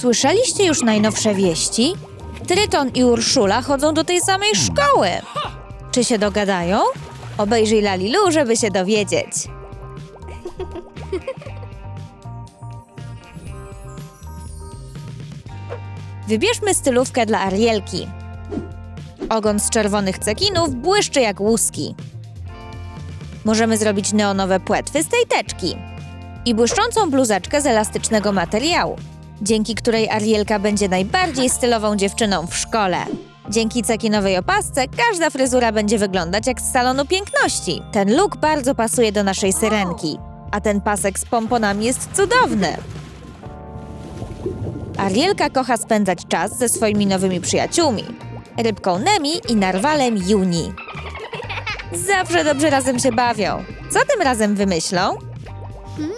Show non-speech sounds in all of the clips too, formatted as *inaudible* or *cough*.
Słyszeliście już najnowsze wieści? Tryton i Urszula chodzą do tej samej szkoły. Czy się dogadają? Obejrzyj Lalilu, żeby się dowiedzieć. Wybierzmy stylówkę dla Arielki. Ogon z czerwonych cekinów błyszczy jak łuski. Możemy zrobić neonowe płetwy z tej teczki i błyszczącą bluzeczkę z elastycznego materiału, dzięki której Arielka będzie najbardziej stylową dziewczyną w szkole. Dzięki cekinowej opasce każda fryzura będzie wyglądać jak z salonu piękności. Ten look bardzo pasuje do naszej syrenki, a ten pasek z pomponami jest cudowny. Arielka kocha spędzać czas ze swoimi nowymi przyjaciółmi, rybką Nemi i narwalem Juni. Zawsze dobrze razem się bawią. Co tym razem wymyślą?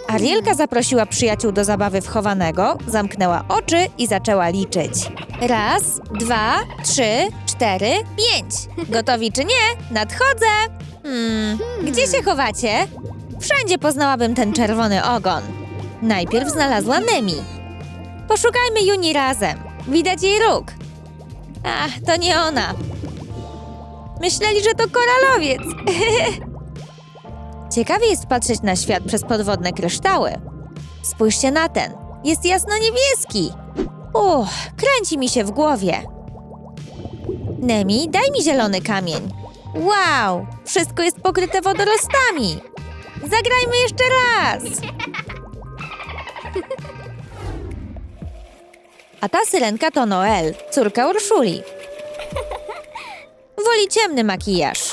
Arielka zaprosiła przyjaciół do zabawy w chowanego, zamknęła oczy i zaczęła liczyć. Raz, dwa, trzy, cztery, pięć. Gotowi czy nie? Nadchodzę! Hmm, gdzie się chowacie? Wszędzie poznałabym ten czerwony ogon. Najpierw znalazła Nemi. Poszukajmy Juni razem. Widać jej róg. Ach, to nie ona. Myśleli, że to koralowiec. *laughs* Ciekawie jest patrzeć na świat przez podwodne kryształy. Spójrzcie na ten. Jest jasno-niebieski. Uch, kręci mi się w głowie. Nemi, daj mi zielony kamień. Wow, wszystko jest pokryte wodorostami. Zagrajmy jeszcze raz. A ta syrenka to Noel, córka Urszuli. Woli ciemny makijaż.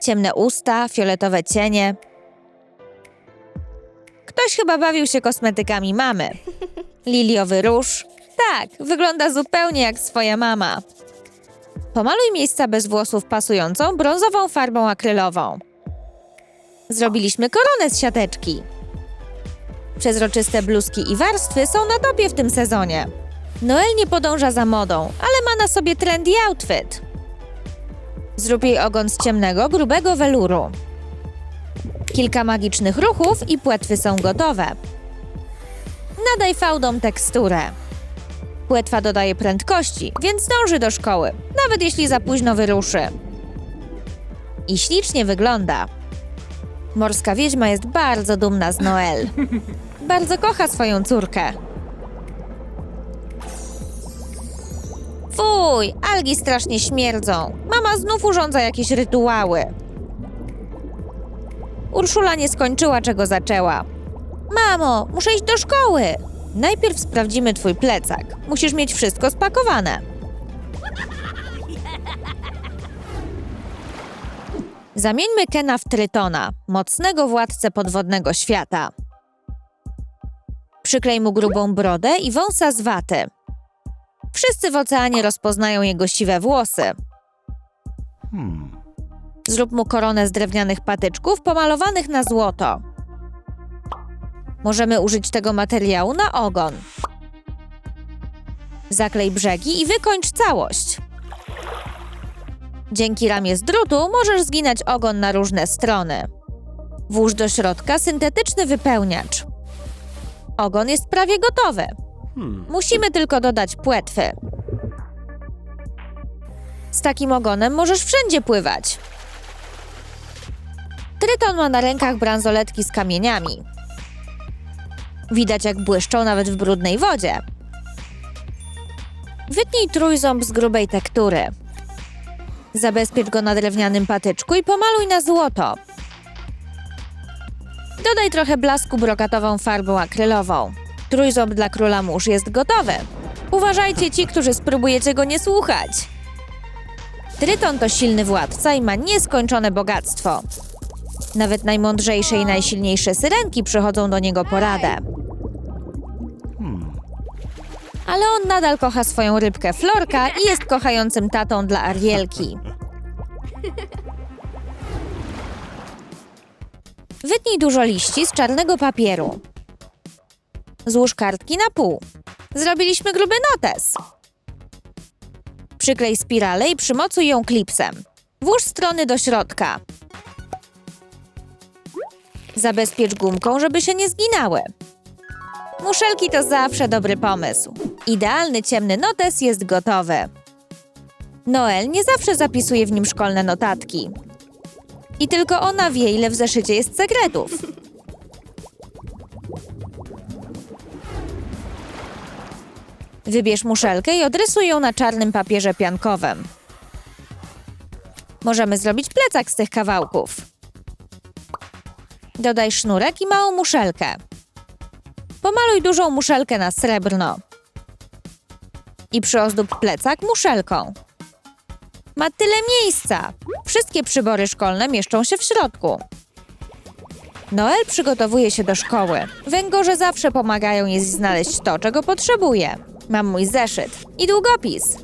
Ciemne usta, fioletowe cienie. Ktoś chyba bawił się kosmetykami mamy. Liliowy róż. Tak, wygląda zupełnie jak swoja mama. Pomaluj miejsca bez włosów pasującą brązową farbą akrylową. Zrobiliśmy koronę z siateczki. Przezroczyste bluzki i warstwy są na topie w tym sezonie. Noel nie podąża za modą, ale ma na sobie trendy outfit. Zrób jej ogon z ciemnego, grubego weluru. Kilka magicznych ruchów i płetwy są gotowe. Nadaj fałdom teksturę. Płetwa dodaje prędkości, więc dąży do szkoły, nawet jeśli za późno wyruszy. I ślicznie wygląda. Morska wiedźma jest bardzo dumna z Noel. *laughs* Bardzo kocha swoją córkę. Fuj, algi strasznie śmierdzą. Mama znów urządza jakieś rytuały. Urszula nie skończyła, czego zaczęła. Mamo, muszę iść do szkoły. Najpierw sprawdzimy twój plecak. Musisz mieć wszystko spakowane. Zamieńmy Kena w Trytona, mocnego władcę podwodnego świata. Przyklej mu grubą brodę i wąsa z waty. Wszyscy w oceanie rozpoznają jego siwe włosy. Zrób mu koronę z drewnianych patyczków pomalowanych na złoto. Możemy użyć tego materiału na ogon. Zaklej brzegi i wykończ całość. Dzięki ramie z drutu możesz zginać ogon na różne strony. Włóż do środka syntetyczny wypełniacz. Ogon jest prawie gotowy. Musimy tylko dodać płetwy. Z takim ogonem możesz wszędzie pływać. Tryton ma na rękach bransoletki z kamieniami. Widać, jak błyszczą nawet w brudnej wodzie. Wytnij trójząb z grubej tektury. Zabezpiecz go na drewnianym patyczku i pomaluj na złoto. Dodaj trochę blasku brokatową farbą akrylową. Trójząb dla króla mórz jest gotowy. Uważajcie ci, którzy spróbujecie go nie słuchać. Tryton to silny władca i ma nieskończone bogactwo. Nawet najmądrzejsze i najsilniejsze syrenki przychodzą do niego po radę. Ale on nadal kocha swoją rybkę Florka i jest kochającym tatą dla Arielki. Wytnij dużo liści z czarnego papieru. Złóż kartki na pół. Zrobiliśmy gruby notes. Przyklej spiralę i przymocuj ją klipsem. Włóż strony do środka. Zabezpiecz gumką, żeby się nie zginały. Muszelki to zawsze dobry pomysł. Idealny ciemny notes jest gotowy. Noel nie zawsze zapisuje w nim szkolne notatki. I tylko ona wie, ile w zeszycie jest sekretów. Wybierz muszelkę i odrysuj ją na czarnym papierze piankowym. Możemy zrobić plecak z tych kawałków. Dodaj sznurek i małą muszelkę. Pomaluj dużą muszelkę na srebrno. I przyozdób plecak muszelką. Ma tyle miejsca. Wszystkie przybory szkolne mieszczą się w środku. Noel przygotowuje się do szkoły. Węgorze zawsze pomagają jej znaleźć to, czego potrzebuje. Mam mój zeszyt i długopis.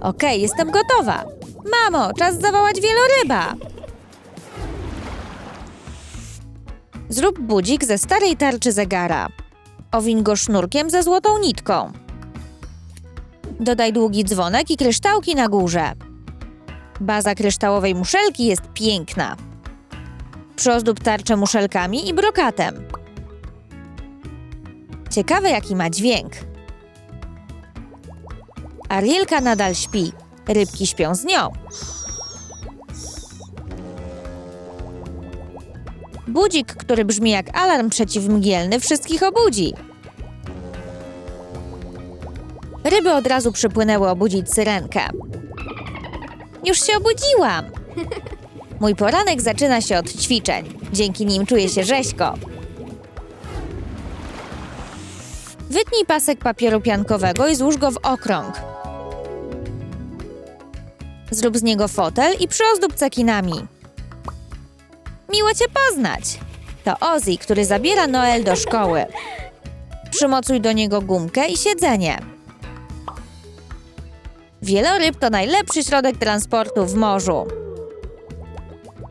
Okej, jestem gotowa. Mamo, czas zawołać wieloryba. Zrób budzik ze starej tarczy zegara. Owiń go sznurkiem ze złotą nitką. Dodaj długi dzwonek i kryształki na górze. Baza kryształowej muszelki jest piękna. Przyozdób tarczę muszelkami i brokatem. Ciekawe, jaki ma dźwięk. Arielka nadal śpi. Rybki śpią z nią. Budzik, który brzmi jak alarm przeciwmgielny, wszystkich obudzi. Ryby od razu przypłynęły obudzić syrenkę. Już się obudziłam. Mój poranek zaczyna się od ćwiczeń. Dzięki nim czuję się rzeźko. Wytnij pasek papieru piankowego i złóż go w okrąg. Zrób z niego fotel i przyozdób cekinami. Miło cię poznać. To Ozzy, który zabiera Noel do szkoły. Przymocuj do niego gumkę i siedzenie. Wieloryb to najlepszy środek transportu w morzu.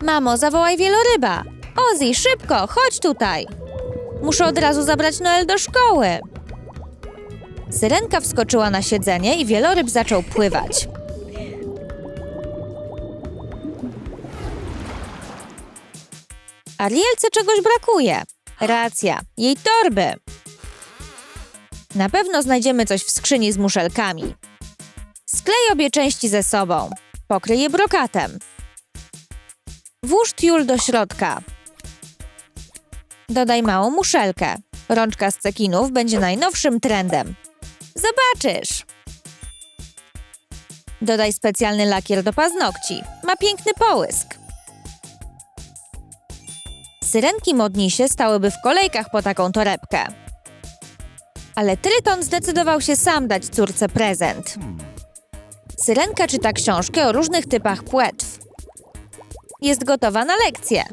Mamo, zawołaj wieloryba. Ozzy, szybko, chodź tutaj. Muszę od razu zabrać Noel do szkoły. Syrenka wskoczyła na siedzenie i wieloryb zaczął pływać. Arielce czegoś brakuje. Racja, jej torby. Na pewno znajdziemy coś w skrzyni z muszelkami. Sklej obie części ze sobą. Pokryj je brokatem. Włóż tiul do środka. Dodaj małą muszelkę. Rączka z cekinów będzie najnowszym trendem. Zobaczysz! Dodaj specjalny lakier do paznokci. Ma piękny połysk. Syrenki modnisie stałyby w kolejkach po taką torebkę. Ale Tryton zdecydował się sam dać córce prezent. Syrenka czyta książkę o różnych typach płetw. Jest gotowa na lekcję.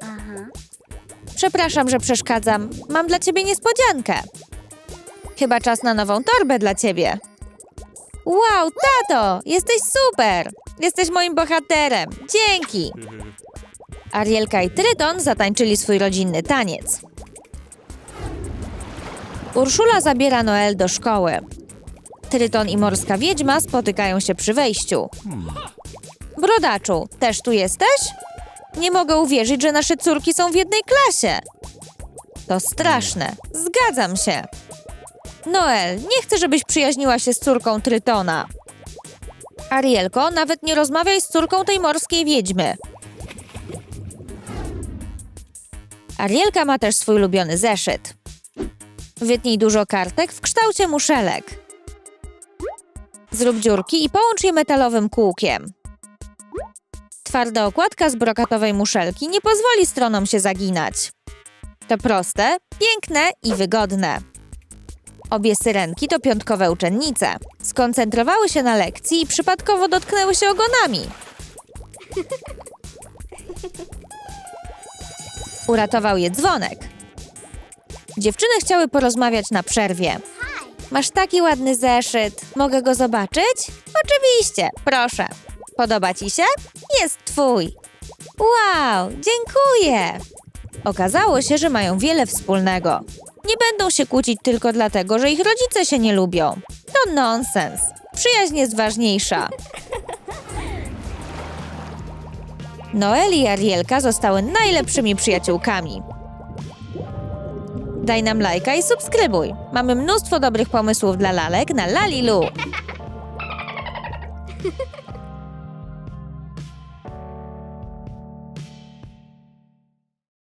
Przepraszam, że przeszkadzam. Mam dla ciebie niespodziankę. Chyba czas na nową torbę dla ciebie. Wow, tato! Jesteś super! Jesteś moim bohaterem. Dzięki! *laughs* Arielka i Tryton zatańczyli swój rodzinny taniec. Urszula zabiera Noel do szkoły. Tryton i morska wiedźma spotykają się przy wejściu. Brodaczu, też tu jesteś? Nie mogę uwierzyć, że nasze córki są w jednej klasie. To straszne. Zgadzam się. Noel, nie chcę, żebyś przyjaźniła się z córką Trytona. Arielko, nawet nie rozmawiaj z córką tej morskiej wiedźmy. Arielka ma też swój ulubiony zeszyt. Wytnij dużo kartek w kształcie muszelek. Zrób dziurki i połącz je metalowym kółkiem. Twarda okładka z brokatowej muszelki nie pozwoli stronom się zaginać. To proste, piękne i wygodne. Obie syrenki to piątkowe uczennice. Skoncentrowały się na lekcji i przypadkowo dotknęły się ogonami. *laughs* Uratował je dzwonek. Dziewczyny chciały porozmawiać na przerwie. Masz taki ładny zeszyt. Mogę go zobaczyć? Oczywiście, proszę. Podoba ci się? Jest twój. Wow, dziękuję. Okazało się, że mają wiele wspólnego. Nie będą się kłócić tylko dlatego, że ich rodzice się nie lubią. To nonsens. Przyjaźń jest ważniejsza. Noel i Arielka zostały najlepszymi przyjaciółkami. Daj nam lajka i subskrybuj. Mamy mnóstwo dobrych pomysłów dla lalek na Lalilu. *laughs*